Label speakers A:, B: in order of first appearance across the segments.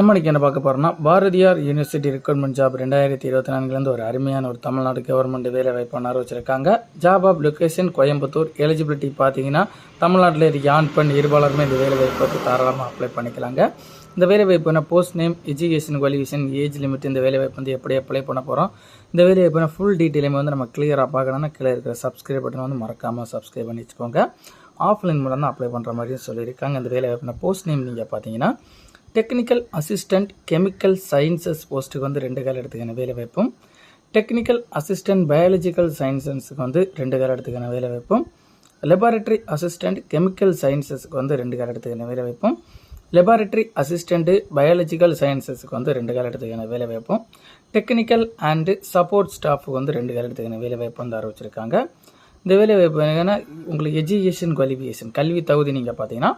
A: நம்ம இன்னைக்கு என்ன பார்க்க போறோம்னா பாரதியார் யூனிவர்சிட்டி ரெக்ரூட்மெண்ட் ஜாப் ரெண்டாயிரத்தி இருபத்தி நான்குலேருந்து ஒரு அருமையான ஒரு தமிழ்நாடு கவர்மெண்ட் வேலை வாய்ப்பான அறிவிச்சிருக்காங்க. Job of location Coimbatore. Eligibility பார்த்தீங்கன்னா தமிழ்நாட்டில் இருக்க ஆண் பெண் இருபாலருமே இந்த வேலை வாய்ப்புக்கு தாராளமாக அப்ளை பண்ணிக்கலாங்க. இந்த வேலை வாய்ப்புனா post name education qualification age limit இந்த வேலை வாய்ப்பு வந்து எப்படி அப்ளை பண்ண போகிறோம் இந்த வேலை வாய்ப்புனா ஃபுல் டீட்டெயிலுமே வந்து நம்ம கிளியராக பார்க்கணும்னா கீழே இருக்கிற சப்ஸ்கிரைப் பட்டன் வந்து மறக்காமல் சப்ஸ்கிரைப் பண்ணி வச்சுக்கோங்க. ஆஃப்லைன் மூலம் தான் அப்ளை பண்ணுற மாதிரியும் சொல்லியிருக்காங்க. இந்த வேலை வாய்ப்புனா போஸ்ட் நேம் நீங்கள் பார்த்தீங்கன்னா டெக்னிக்கல் அசிஸ்டண்ட் கெமிக்கல் சயின்சஸ் போஸ்ட்டுக்கு வந்து ரெண்டு கால் எடுத்துக்கான வேலை வைப்போம். டெக்னிக்கல் அசிஸ்டண்ட் பயாலஜிக்கல் சயின்சஸுக்கு வந்து ரெண்டு கால் எடுத்துக்கான வேலை வைப்போம். லெபார்டரி அசிஸ்டண்ட் கெமிக்கல் சயின்சஸ்க்கு வந்து ரெண்டு கால் எடுத்துக்கான வேலை வைப்போம். லெபார்டரி அசிஸ்டண்ட்டு பயாலஜிக்கல் சயின்சஸுக்கு வந்து ரெண்டு கால் எடுத்துக்கான வேலை வைப்போம். டெக்னிக்கல் அண்டு சப்போர்ட் ஸ்டாஃபுக்கு வந்து ரெண்டு கால் எடுத்துக்கான வேலை வாய்ப்பு வந்து அறிவிச்சிருக்காங்க இந்த வேலை வாய்ப்பு என்னென்னா உங்களுக்கு எஜுகேஷன் குவாலிஃபிகேஷன் கல்வி தகுதி நீங்கள் பார்த்தீங்கன்னா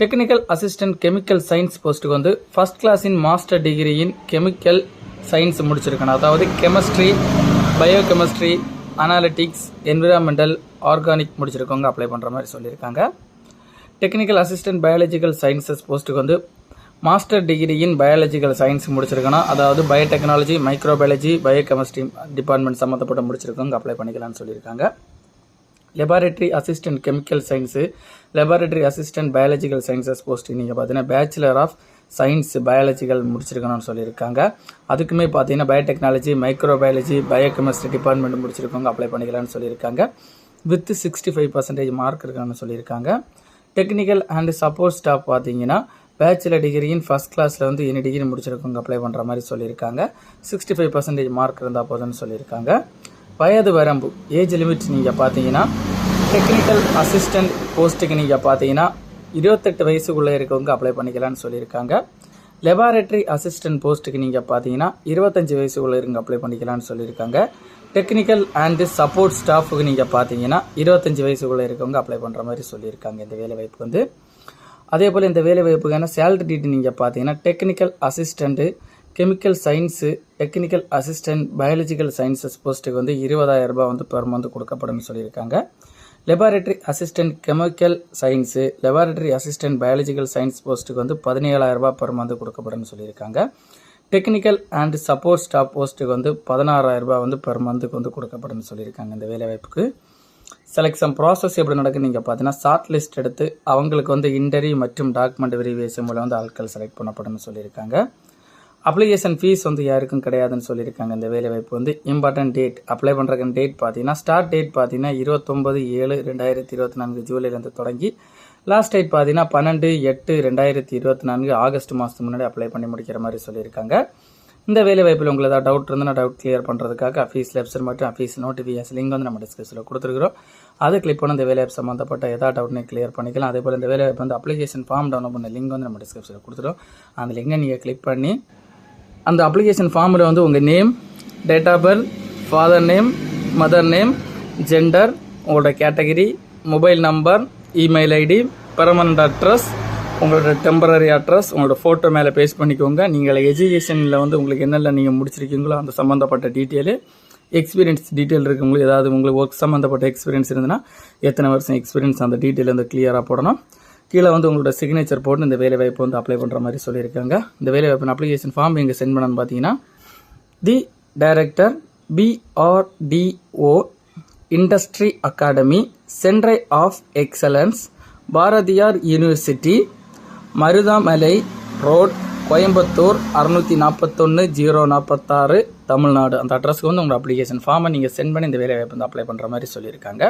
A: டெக்னிக்கல் அசிஸ்டன்ட் கெமிக்கல் சயின்ஸ் போஸ்ட்டுக்கு வந்து ஃபர்ஸ்ட் கிளாஸின் மாஸ்டர் டிகிரியின் கெமிக்கல் சயின்ஸ் முடிச்சிருக்கணும். அதாவது chemistry biochemistry analytics environmental organic முடிச்சிருக்கவங்க apply பண்ணுற மாதிரி சொல்லியிருக்காங்க. டெக்னிக்கல் அசிஸ்டன்ட் பயாலஜிக்கல் சயின்சஸ் போஸ்ட்டுக்கு வந்து மாஸ்டர் டிகிரியின் பயாலஜிக்கல் சயின்ஸ் முடிச்சிருக்கணும். அதாவது biotechnology microbiology bio chemistry department சம்மந்தப்பட்ட முடிச்சிருக்கவங்க அப்ளை பண்ணிக்கலாம்னு சொல்லியிருக்காங்க. Laboratory assistant chemical science laboratory assistant biological sciences post நீங்கள் பார்த்தீங்கன்னா பேச்சுலர் ஆஃப் சயின்ஸ் பயாலஜிக்கல் முடிச்சிருக்கணும்னு சொல்லியிருக்காங்க. அதுக்குமே பார்த்தீங்கன்னா பயோடெக்னாலஜி மைக்ரோபயாலஜி பயோகெமிஸ்ட்ரி டிபார்ட்மெண்ட் முடிச்சிருக்கவங்க அப்ளை பண்ணிக்கலாம்னு சொல்லியிருக்காங்க. With sixty five percentage mark இருக்கான்னு சொல்லியிருக்காங்க டெக்னிக்கல் அண்ட் சப்போர்ட் ஸ்டாஃப் பார்த்தீங்கன்னா பேச்சுலர் டிகிரியின் ஃபஸ்ட் கிளாஸில் வந்து என்ன டிகிரி முடிச்சிருக்கவங்க அப்ளை பண்ணுற மாதிரி சொல்லியிருக்காங்க. சிக்ஸ்டி ஃபைவ் பர்சன்டேஜ் மார்க் இருந்தால் போதும்னு சொல்லியிருக்காங்க. வயது வரம்பு ஏஜ் லிமிட் நீங்கள் பார்த்தீங்கன்னா டெக்னிக்கல் அசிஸ்டன்ட் போஸ்ட்டுக்கு நீங்கள் பார்த்தீங்கன்னா இருபத்தெட்டு வயசுக்குள்ளே இருக்கவங்க அப்ளை பண்ணிக்கலாம்னு சொல்லியிருக்காங்க. லெபார்டரி அசிஸ்டன்ட் போஸ்ட்டுக்கு நீங்கள் பார்த்தீங்கன்னா இருபத்தஞ்சி வயசுக்குள்ளே இருங்க அப்ளை பண்ணிக்கலாம்னு சொல்லியிருக்காங்க. டெக்னிக்கல் அண்டு சப்போர்ட் ஸ்டாஃபுக்கு நீங்கள் பார்த்தீங்கன்னா இருபத்தஞ்சி வயசுக்குள்ளே இருக்கவங்க அப்ளை பண்ணுற மாதிரி சொல்லியிருக்காங்க இந்த வேலை வாய்ப்பு வந்து. அதே போல் இந்த வேலை வாய்ப்புக்கான சேலரி டீட்டு நீங்கள் பார்த்தீங்கன்னா technical assistant chemical science technical assistant biological sciences போஸ்ட்டுக்கு வந்து இருபதாயிரம் ரூபாய் வந்து பெர் மந்த் கொடுக்கப்படும் சொல்லியிருக்காங்க. Laboratory assistant chemical science laboratory assistant biological science போஸ்ட்டுக்கு வந்து பதினேழாயிரரூபா ரூபாய் பெர் மந்த் கொடுக்கப்படும் சொல்லியிருக்காங்க. டெக்னிக்கல் அண்ட் சப்போர்ட் ஸ்டாஃப் போஸ்ட்டுக்கு வந்து பதினாறாயிரம் வந்து பெர் மந்த்துக்கு வந்து கொடுக்கப்படும் சொல்லியிருக்காங்க இந்த வேலைவாய்ப்புக்கு. செலெக்ஷன் ப்ராசஸ் எப்படி நடக்குன்னு நீங்கள் பார்த்தீங்கன்னா ஷார்ட் லிஸ்ட் எடுத்து அவங்களுக்கு வந்து இன்டர்வியூ மற்றும் டாக்குமெண்ட் வெரிஃபிகேஷன் மூலம் வந்து ஆட்கள் செலக்ட் பண்ணப்படும்னு சொல்லியிருக்காங்க. அப்ளிகேஷன் ஃபீஸ் வந்து யாருக்கும் கிடையாதுன்னு சொல்லியிருக்காங்க. இந்த வேலைவாய்ப்பு வந்து இம்பார்ட்டன்ட் டேட் அப்ளை பண்ணுறதுக்கு டேட் பார்த்தீங்கன்னா ஸ்டார்ட் டேட் பார்த்தீங்கன்னா இருபத்தொம்பது ஏழு ரெண்டாயிரத்தி இருபத்தி நான்கு ஜூலைலேருந்து தொடங்கி லாஸ்ட் டேட் பார்த்தீங்கன்னா பன்னெண்டு எட்டு ரெண்டாயிரத்தி இருபத்தி நான்கு ஆகஸ்ட் மாதத்துக்கு முன்னாடி அப்ளை பண்ணி முடிக்கிற மாதிரி சொல்லியிருக்காங்க. இந்த வேலைவாய்ப்பில் உங்களுக்கு ஏதாவது டவுட் இருந்தால் டவுட் கிளியர் பண்ணுறதுக்காக அஃபீஸ் வெப்சைட் மற்றும் அஃபீஸ் நோட்டிஃபிகேஷன் லிங்க் வந்து நம்ம டிஸ்கிரிப்ஷனில் கொடுத்துருக்குறோம். அதை கிளிக் பண்ணி இந்த வேலைவாய்ப்பு சம்மந்தப்பட்ட எதாவது டவுட்னே கிளியர் பண்ணிக்கலாம். அதே போல் இந்த வேலைவாய்ப்பு வந்து அப்ளிகேஷன் ஃபார்ம் டவுன்லோட் பண்ண லிங்க் வந்து நம்ம டிஸ்கிரிப்ஷனில் கொடுத்துருவோம் அந்த லிங்கை நீங்கள் கிளிக் பண்ணி அந்த அப்ளிகேஷன் ஃபார்மில் வந்து உங்கள் name date of birth father name mother name gender உங்களோட category mobile number email ID permanent address உங்களோட டெம்பரரி அட்ரஸ் உங்களோட ஃபோட்டோ மேலே பேஸ் பண்ணிக்கோங்க. நீங்கள் எஜுகேஷனில் வந்து உங்களுக்கு என்னென்ன நீங்கள் முடிச்சிருக்கீங்களோ அந்த சம்மந்தப்பட்ட டீட்டெயிலு எக்ஸ்பீரியன்ஸ் டீட்டெயில் இருக்குங்களுக்கு ஏதாவது உங்களுக்கு ஒர்க் சம்மந்தப்பட்ட எக்ஸ்பீரியன்ஸ் இருந்ததுன்னா எத்தனை வருஷம் எக்ஸ்பீரியன்ஸ் அந்த டீட்டெயில் வந்து கிளியராக போடணும். கீழே வந்து உங்களோட சிக்னேச்சர் போட்டு இந்த வேலை வாய்ப்பு வந்து அப்ளை பண்ணுற மாதிரி சொல்லியிருக்காங்க. இந்த வேலை வாய்ப்பு அப்ளிகேஷன் ஃபார்ம் எங்கே சென்ட் பண்ணணும்னு பார்த்தீங்கன்னா the director DRDO industry academy centre of excellence Bharathiar university Maruthamalai road Coimbatore அறுநூற்றி நாற்பத்தொன்று ஜீரோ நாற்பத்தாறு தமிழ்நாடு. அந்த அட்ரஸ்க்கு வந்து உங்களோட அப்ளிகேஷன் ஃபார்மை நீங்கள் சென்ட் பண்ணி இந்த வேலை வாய்ப்பு வந்து அப்ளை பண்ணுற மாதிரி சொல்லியிருக்காங்க.